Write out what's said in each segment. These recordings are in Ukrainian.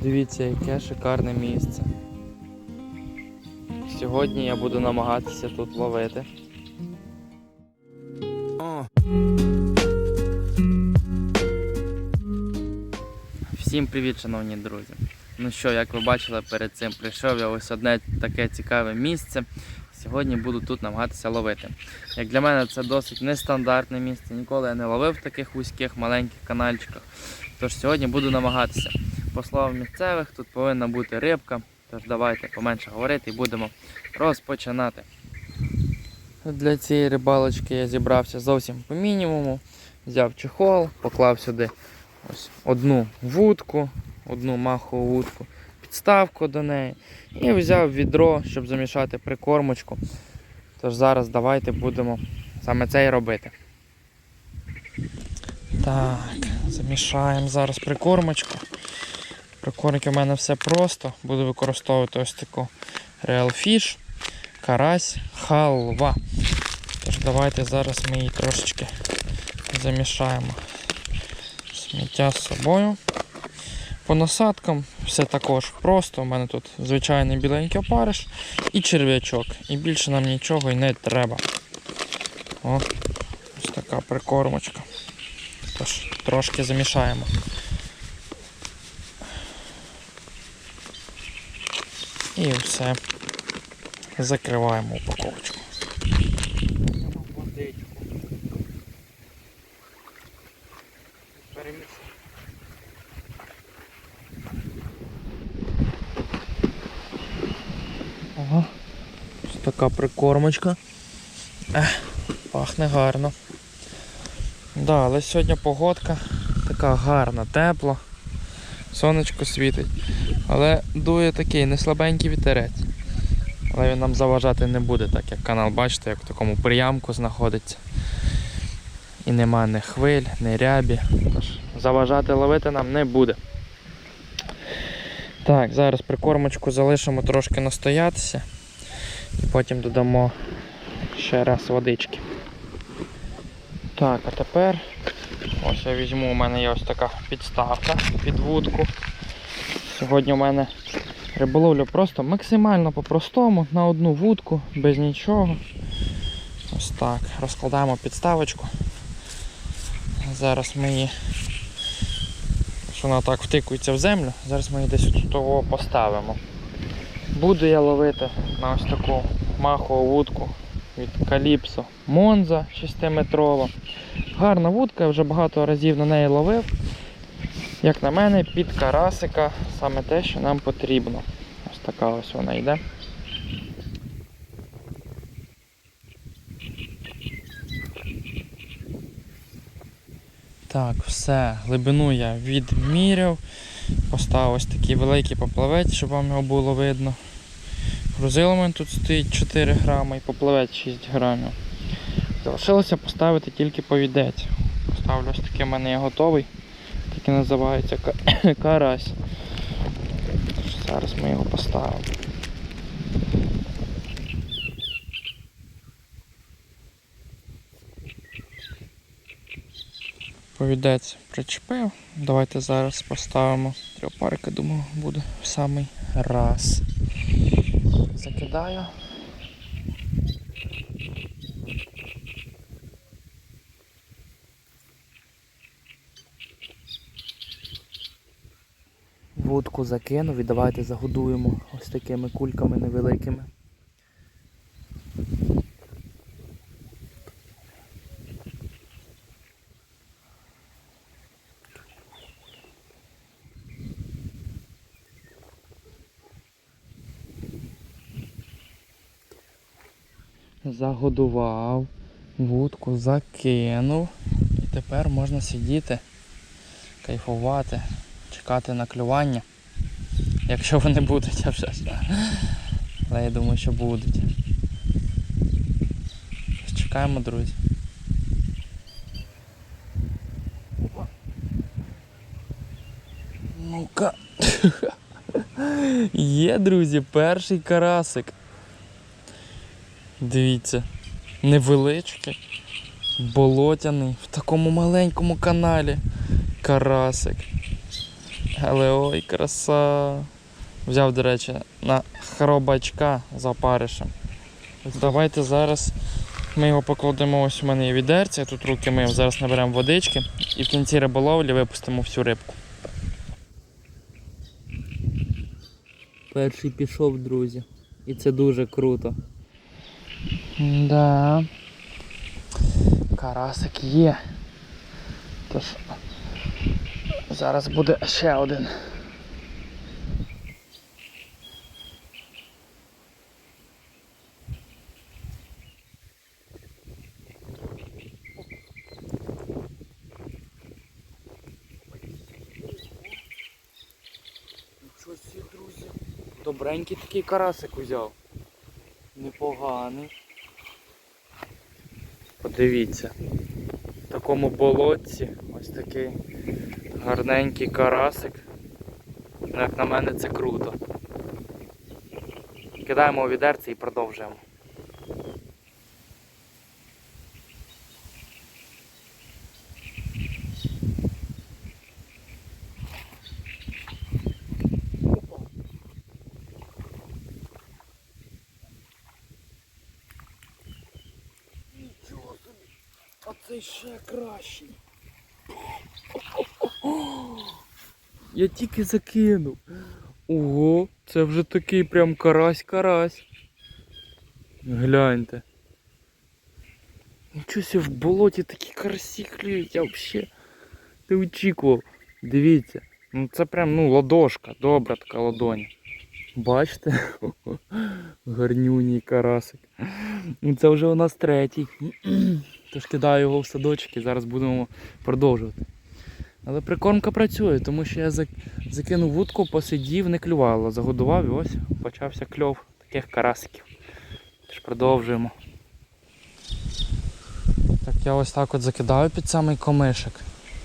Дивіться, яке шикарне місце. Сьогодні я буду намагатися тут ловити. Всім привіт, шановні друзі. Ну що, як ви бачили, перед цим прийшов я ось одне таке цікаве місце. Сьогодні буду тут намагатися ловити. Як для мене це досить нестандартне місце. Ніколи я не ловив в таких вузьких маленьких канальчиках. Тож сьогодні буду намагатися. По словам місцевих, тут повинна бути рибка. Тож давайте поменше говорити і будемо розпочинати. Для цієї рибалочки я зібрався зовсім по мінімуму. Взяв чехол, поклав сюди ось одну вудку, одну махову вудку, підставку до неї і взяв відро, щоб замішати прикормочку. Тож зараз давайте будемо саме це і робити. Так, замішаємо зараз прикормочку. Прикормки у мене все просто. Буду використовувати ось таку Real Fish, карась, халва. Тож давайте зараз ми її трошечки замішаємо. Сміття з собою. По насадкам все також просто. У мене тут звичайний біленький опариш і черв'ячок. І більше нам нічого і не треба. О, ось така прикормочка. Тож трошки замішаємо. І все. Закриваємо упаковочку. Ага. Ось така прикормочка. Ех, пахне гарно. Да, але сьогодні погодка така гарна, тепло. Сонечко світить. Але дує такий неслабенький вітерець. Але він нам заважати не буде, так як канал, бачите, як в такому приямку знаходиться. І нема ні хвиль, ні рябі. Заважати ловити нам не буде. Так, зараз прикормочку залишимо трошки настоятися і потім додамо ще раз водички. Так, а тепер ось я візьму, у мене є ось така підставка під вудку. Сьогодні у мене риболовля просто максимально по-простому, на одну вудку, без нічого. Ось так. Розкладаємо підставочку. Зараз ми її що вона так втикується в землю. Зараз ми її десь тут поставимо. Буду я ловити на ось таку махову вудку від Каліпсо Монза 6-метрова. Гарна вудка, я вже багато разів на неї ловив. Як на мене, під карасика саме те, що нам потрібно. Ось така ось вона йде. Так, все, глибину я відміряв. Поставив ось такий великий поплавець, щоб вам його було видно. Грузило у мене тут стоїть 4 грами і поплавець 6 грамів. Залишилося поставити тільки повідець. Поставлю ось такий у мене є готовий. Такий називається карась. Зараз ми його поставимо. Повідець причепив. Давайте зараз поставимо трьопарика, думаю, буде в самий раз. Закидаю. Вудку закинув і давайте загодуємо ось такими кульками невеликими. Загодував, вудку закинув. І тепер можна сидіти, кайфувати, чекати на клювання. Якщо вони будуть, а вже ж. Але я думаю, що будуть. Чекаємо, друзі. Ну-ка. Є, друзі, перший карасик. Дивіться, невеличкий, болотяний, в такому маленькому каналі. Карасик. але ой, краса. Взяв, до речі, на хробачка за опаришем. Давайте зараз ми його покладемо ось у мене є відерце, я тут руки мив, зараз наберемо водички і в кінці риболовлі випустимо всю рибку. Перший пішов, друзі. І це дуже круто. Да. Карасик є. Тож зараз буде ще один. Добренький такий карасик узяв. Непоганий. Подивіться. В такому болотці ось такий гарненький карасик. Ну, Як на мене це круто. Кидаємо у відерце і продовжуємо. А цей ще кращий. Я тільки закинув. Ого, це вже такий прям карась-карась. Гляньте. Нічого себе в болоті такі карасі клюють, я взагалі не очікував. Дивіться, ну це прям ну ладошка, добра така ладоня. Бачите? Гарнюній карасик. Ну це вже у нас третій. Тож кидаю його в садочок і зараз будемо продовжувати. Але прикормка працює, тому що я закинув вудку, посидів, не клювало, загодував і ось почався кльов таких карасиків. Тож продовжуємо. Так я ось так от закидаю під самий комишик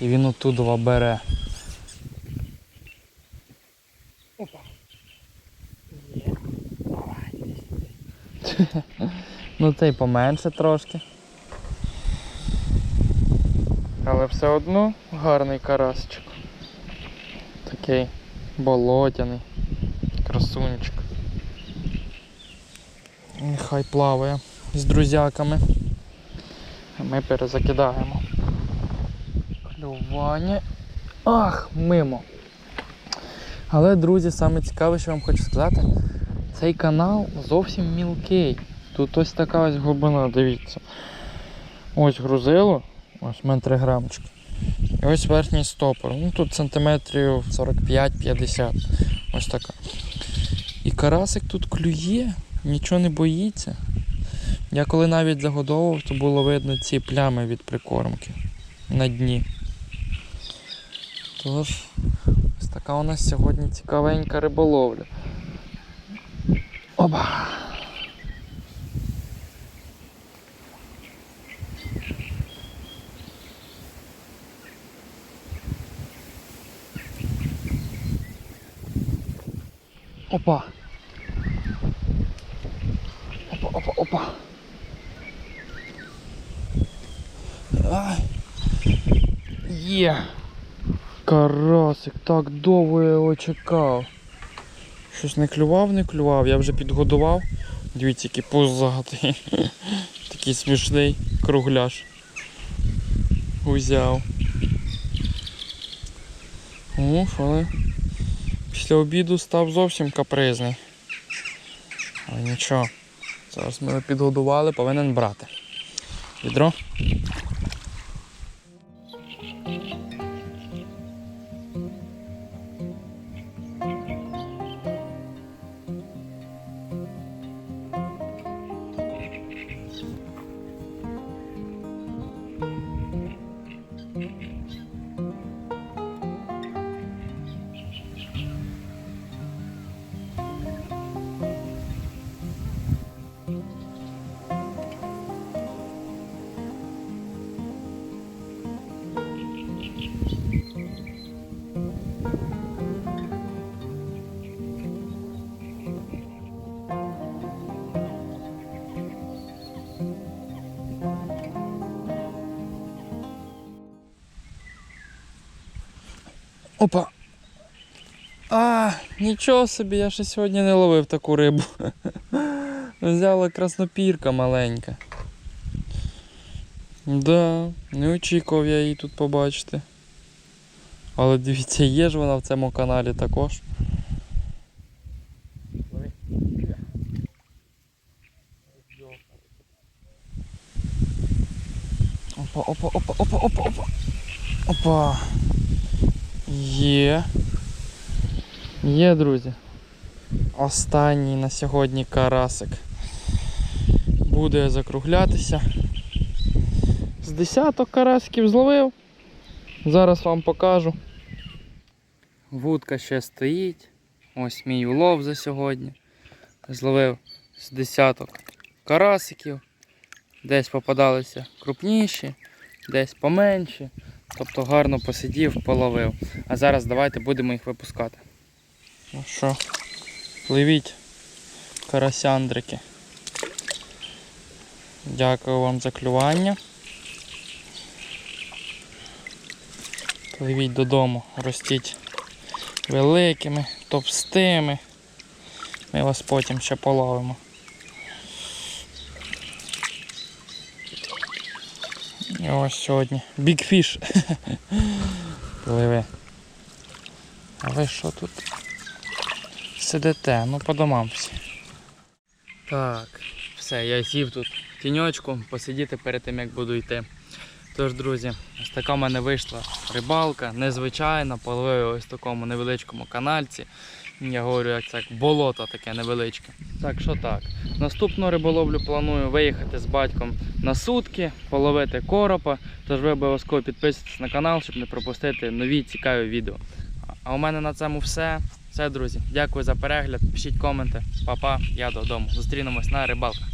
і він оттудова бере. Опа. Є. Давай, іди сюди. Ну цей поменше трошки. Але все одно гарний карасичок. Такий болотяний. Красунчик. Нехай плаває з друзяками. Ми перезакидаємо. Клювання. Ах, мимо. Але, друзі, саме цікаве, що вам хочу сказати, цей канал зовсім мілкий. Тут ось така ось глибина, дивіться. Ось грузило, ось в мене 3 грамчики. І ось верхній стопор. Ну тут сантиметрів 45-50. Ось така. І карасик тут клює, нічого не боїться. Я коли навіть загодовував, то було видно ці плями від прикормки на дні. Тож, ось така у нас сьогодні цікавенька риболовля. Оба! Опа! Опа, опа, опа! Ай. Є! Карасик, так довго я його чекав. Щось не клював, не клював, я вже підгодував. Дивіться, який пузатий. Такий смішний кругляш. Узяв. Уф, але після обіду став зовсім капризний. Але нічого. Зараз ми його підгодували, повинен брати. Відро. Опа. А, нічого собі, я ще сьогодні не ловив таку рибу. Взяла краснопірка маленька. Да, не очікував я її тут побачити. Але дивіться, є ж вона в цьому каналі також. Опа, опа, опа, опа, опа, опа. Опа. Є. Є, друзі. Останній на сьогодні карасик. Буде закруглятися. З десяток карасиків зловив. Зараз вам покажу. Вудка ще стоїть. Ось мій улов за сьогодні. Зловив з десяток карасиків. Десь попадалися крупніші, десь поменші. Тобто гарно посидів, половив. А зараз давайте будемо їх випускати. Ну що, пливіть, карасяндрики. Дякую вам за клювання. Пливіть додому, ростіть великими, товстими. Ми вас потім ще половимо. Ось сьогодні. Fish. Пливи. А ви що тут сидите? Ну по домам всі. Так, все, я сів тут тіньочку, посидіти перед тим, як буду йти. Тож, друзі, ось така в мене вийшла рибалка, незвичайна, половив ось такому невеличкому канальці. Я говорю, як це болото таке невеличке. Так що так. Наступну риболовлю планую виїхати з батьком на сутки, половити коропа. Тож ви обов'язково підписуйтесь на канал, щоб не пропустити нові цікаві відео. А у мене на цьому все. Все, друзі. Дякую за перегляд. Пишіть коменти. Па-па, я додому. Зустрінемось на рибалках.